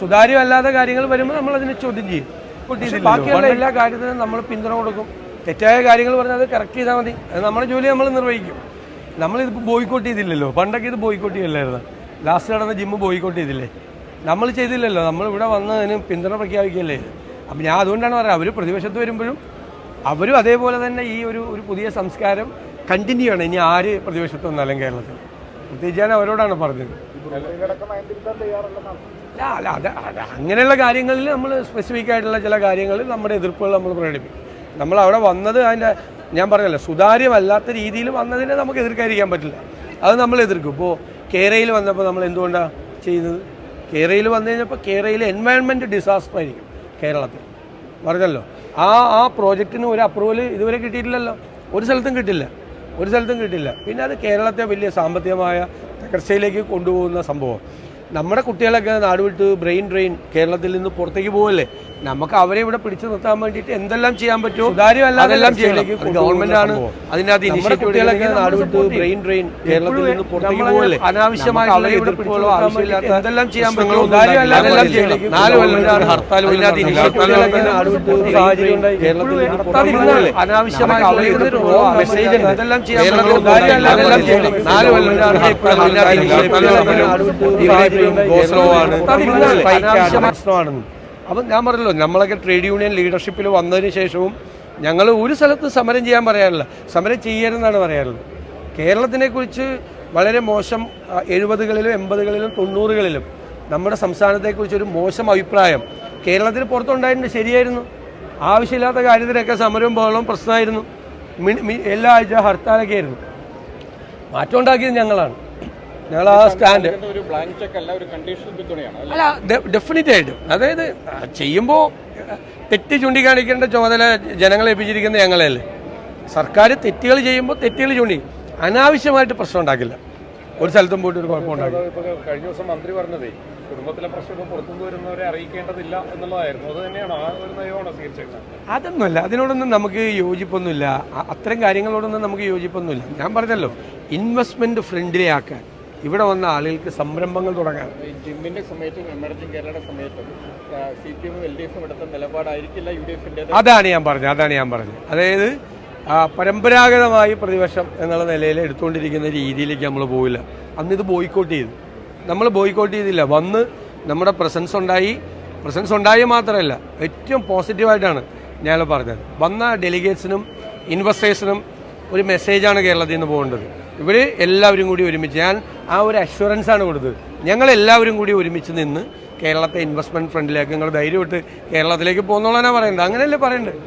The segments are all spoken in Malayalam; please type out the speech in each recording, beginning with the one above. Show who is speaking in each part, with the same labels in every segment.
Speaker 1: സുതാര്യമല്ലാത്ത കാര്യങ്ങൾ വരുമ്പോൾ നമ്മൾ അതിനെ ചോദ്യം ചെയ്യും. പക്ഷേ ബാക്കിയുള്ള എല്ലാ കാര്യത്തിനും നമ്മൾ പിന്തുണ കൊടുക്കും. തെറ്റായ കാര്യങ്ങൾ പറഞ്ഞാൽ അത് കറക്റ്റ് ചെയ്താൽ മതി. അത് നമ്മുടെ ജോലി നമ്മൾ നിർവഹിക്കും. നമ്മളിത് ബോയ്ക്കോട്ട് ചെയ്തില്ലല്ലോ. പണ്ടൊക്കെ ഇത് ബോയ്ക്കോട്ട് ചെയ്യില്ലായിരുന്നു? ലാസ്റ്റ് നടന്ന ജിമ്മ് ബോയ്ക്കോട്ട് ചെയ്തില്ലേ? നമ്മൾ ചെയ്തില്ലല്ലോ. നമ്മൾ ഇവിടെ വന്നതിന് പിന്തുണ പ്രഖ്യാപിക്കുകയല്ലേ അപ്പം ഞാൻ അതുകൊണ്ടാണ് പറയുന്നത് അവർ പ്രതിപക്ഷത്ത് വരുമ്പോഴും അവരും അതേപോലെ തന്നെ ഈ ഒരു ഒരു പുതിയ സംസ്കാരം കണ്ടിന്യൂ ആണ് ഇനി ആര് പ്രതിപക്ഷത്ത് വന്നാലും കേരളത്തിൽ. പ്രത്യേകിച്ച് ഞാൻ അവരോടാണ് പറഞ്ഞത്. അല്ല അത് അങ്ങനെയുള്ള കാര്യങ്ങളിൽ നമ്മൾ സ്പെസിഫിക് ആയിട്ടുള്ള ചില കാര്യങ്ങളിൽ നമ്മുടെ എതിർപ്പുകൾ നമ്മൾ പ്രകടിപ്പിക്കും. നമ്മൾ അവിടെ വന്നത് അതിന്റെ ഞാൻ പറഞ്ഞല്ലോ സുതാര്യമല്ലാത്ത രീതിയിൽ വന്നതിനെ നമുക്ക് എതിർക്കാതിരിക്കാൻ പറ്റില്ല. അത് നമ്മൾ എതിർക്കും. ഇപ്പോൾ കേരയിൽ വന്നപ്പോൾ നമ്മൾ എന്തുകൊണ്ടാണ് ചെയ്യുന്നത്? കേരയിൽ വന്നു കഴിഞ്ഞപ്പോൾ കേരയിലെ എൻവയൺമെന്റ് ഡിസാസ്റ്റർ ആയിരിക്കും കേരളത്തിൽ. പറഞ്ഞല്ലോ. ആ ആ പ്രോജക്റ്റിന് ഒരു അപ്രൂവൽ ഇതുവരെ കിട്ടിയിട്ടില്ലല്ലോ. ഒരു സ്ഥലത്തും കിട്ടില്ല. ഒരു സ്ഥലത്തും കിട്ടില്ല പിന്നെ അത് കേരളത്തെ വലിയ സാമ്പത്തികമായ തകർച്ചയിലേക്ക് കൊണ്ടുപോകുന്ന സംഭവം. നമ്മുടെ കുട്ടികളൊക്കെ നാടുവിട്ട് ബ്രെയിൻ ഡ്രെയിൻ കേരളത്തിൽ നിന്ന് പുറത്തേക്ക് പോകല്ലേ നമുക്ക് അവരെ ഇവിടെ പിടിച്ചു നിർത്താൻ വേണ്ടിയിട്ട് എന്തെല്ലാം ചെയ്യാൻ പറ്റുമോ? അതെല്ലാം ചെയ്യണം. ഗവൺമെന്റ് ആണ്. അതിനകത്ത് ഇനിഷ്യേറ്റീവുകളൊക്കെ ബ്രെയിൻ ഡ്രെയിൻ കേരളത്തിൽ നിന്ന് പുറത്തേക്ക് പോകല്ലേ ഇവിടെ ആവശ്യമില്ലാത്ത എന്തെല്ലാം ചെയ്യാൻ പറ്റുമോ? അതെല്ലാം ചെയ്യണം? നാല് കൊല്ലം ഹർത്താൽ ഇതിനകത്ത് ഇനിഷ്യേറ്റീവുകളൊക്കെ നാട് വിട്ട് സാഹചര്യം കേരളത്തിൽ നിന്ന് പുറത്തേക്ക് മെസ്സേജ് ഉണ്ട് അതെല്ലാം ചെയ്യാൻ പറ്റുമോ? അതെല്ലാം ചെയ്യണം? നാല് കൊല്ലം ഹർത്താൽ ഇതിനകത്ത് പ്രശ്നമാണെന്ന് അപ്പം ഞാൻ പറഞ്ഞല്ലോ നമ്മളൊക്കെ ട്രേഡ് യൂണിയൻ ലീഡർഷിപ്പിൽ വന്നതിന് ശേഷവും ഞങ്ങൾ ഒരു സ്ഥലത്ത് സമരം ചെയ്യാൻ പറയാറില്ല. സമരം ചെയ്യരുതെന്നാണ് പറയാറുള്ളത്. കേരളത്തിനെക്കുറിച്ച് വളരെ മോശം എഴുപതുകളിലും എൺപതുകളിലും തൊണ്ണൂറുകളിലും നമ്മുടെ സംസ്ഥാനത്തെക്കുറിച്ച് ഒരു മോശം അഭിപ്രായം കേരളത്തിന് പുറത്തുണ്ടായിട്ടുണ്ട് ശരിയായിരുന്നു. ആവശ്യമില്ലാത്ത കാര്യത്തിനൊക്കെ സമരവും ബഹളവും പ്രശ്നമായിരുന്നു. എല്ലാ ആഴ്ച ഹർത്താലൊക്കെ ആയിരുന്നു. മാറ്റം ഉണ്ടാക്കിയത് ഞങ്ങളാണ്. ഞങ്ങൾ ആ സ്റ്റാൻഡ്
Speaker 2: അല്ല
Speaker 1: ഡെഫിനറ്റ് ആയിട്ടും. അതായത് ചെയ്യുമ്പോൾ തെറ്റ് ചൂണ്ടിക്കാണിക്കേണ്ട ചുമതല ജനങ്ങളെ ഏൽപ്പിച്ചിരിക്കുന്ന ഞങ്ങളല്ലേ സർക്കാർ തെറ്റുകൾ ചെയ്യുമ്പോൾ തെറ്റുകൾ ചൂണ്ടി അനാവശ്യമായിട്ട് പ്രശ്നം ഉണ്ടാക്കില്ല. ഒരു സ്ഥലത്തും പോയിട്ട് ഒരു കുഴപ്പം
Speaker 2: ഉണ്ടാകും കഴിഞ്ഞ ദിവസം മന്ത്രി പറഞ്ഞതേ കുടുംബത്തിലെ പ്രശ്നങ്ങൾ പുറത്തുനിന്ന് വരുന്നവരെ അറിയിക്കേണ്ടതില്ല എന്നുള്ളതായിരുന്നു. അത് തന്നെയാണ് ആ ഒരു നയമാണ് സ്വീകരിച്ചേക്കുന്നത്.
Speaker 1: അതൊന്നുമല്ല അതിനോടൊന്നും നമുക്ക് യോജിപ്പൊന്നുമില്ല. അത്തരം കാര്യങ്ങളോടൊന്നും നമുക്ക് യോജിപ്പൊന്നുമില്ല. ഞാൻ പറഞ്ഞല്ലോ ഇൻവെസ്റ്റ്മെന്റ് ഫ്രണ്ട്ലി ആക്കാൻ. ഇവിടെ വന്ന ആളുകൾക്ക് സംരംഭങ്ങൾ തുടങ്ങാൻ
Speaker 2: ജിമ്മിന്റെ സമയത്തും എമർജിംഗ് കേരളയുടെ സമയത്തും സി പി എമ്മും എൽ ഡി എഫും എടുത്ത നിലപാടായിരിക്കില്ല യു ഡി എഫിന്റെ
Speaker 1: അതാണ് ഞാൻ പറഞ്ഞത് അതാണ് ഞാൻ പറഞ്ഞത്. അതായത് പരമ്പരാഗതമായി പ്രതിപക്ഷം എന്നുള്ള നിലയിൽ എടുത്തുകൊണ്ടിരിക്കുന്ന രീതിയിലേക്ക് നമ്മൾ പോയില്ല അന്ന് ഇത് ബോയ്ക്കോട്ട് ചെയ്തു. നമ്മൾ ബോയ്ക്കോട്ട് ചെയ്തില്ല. വന്ന് നമ്മുടെ പ്രസൻസ് ഉണ്ടായി. പ്രസൻസ് ഉണ്ടായി മാത്രമല്ല ഏറ്റവും പോസിറ്റീവായിട്ടാണ് ഞാൻ പറഞ്ഞത്. വന്ന ഡെലിഗേറ്റ്സിനും ഇൻവെസ്റ്റേഴ്സിനും ഒരു മെസ്സേജാണ് കേരളത്തിൽ നിന്ന് പോകേണ്ടത്. ഇവർ എല്ലാവരും കൂടി ഒരുമിച്ച്. ഞാൻ ആ ഒരു അഷുറൻസാണ് കൊടുത്തത്. ഞങ്ങളെല്ലാവരും കൂടി ഒരുമിച്ച് നിന്ന് കേരളത്തെ ഇൻവെസ്റ്റ്മെന്റ് ഫ്രണ്ടിലേക്ക് നിങ്ങൾ ധൈര്യമായിട്ട് കേരളത്തിലേക്ക് പോകുന്നുള്ളതാണ് പറയേണ്ടത് അങ്ങനെയല്ലേ പറയേണ്ടത്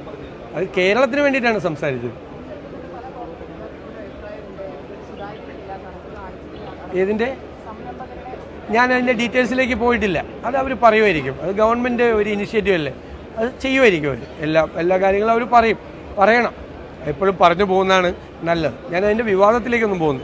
Speaker 1: അത് കേരളത്തിന് വേണ്ടിയിട്ടാണ് സംസാരിച്ചത്. ഏതിന്റെ ഞാൻ അതിന്റെ ഡീറ്റെയിൽസിലേക്ക് പോയിട്ടില്ല. അത് അവർ പറയുമായിരിക്കും. അത് ഗവൺമെന്റ് ഒരു ഇനിഷ്യേറ്റീവ് അല്ലേ? അത് ചെയ്യുമായിരിക്കും അവർ എല്ലാ എല്ലാ കാര്യങ്ങളും അവർ പറയും. പറയണം. എപ്പോഴും പറഞ്ഞു പോകുന്നതാണ് നല്ലത്. ഞാൻ അതിന്റെ വിവാദത്തിലേക്കൊന്നും പോകുന്നു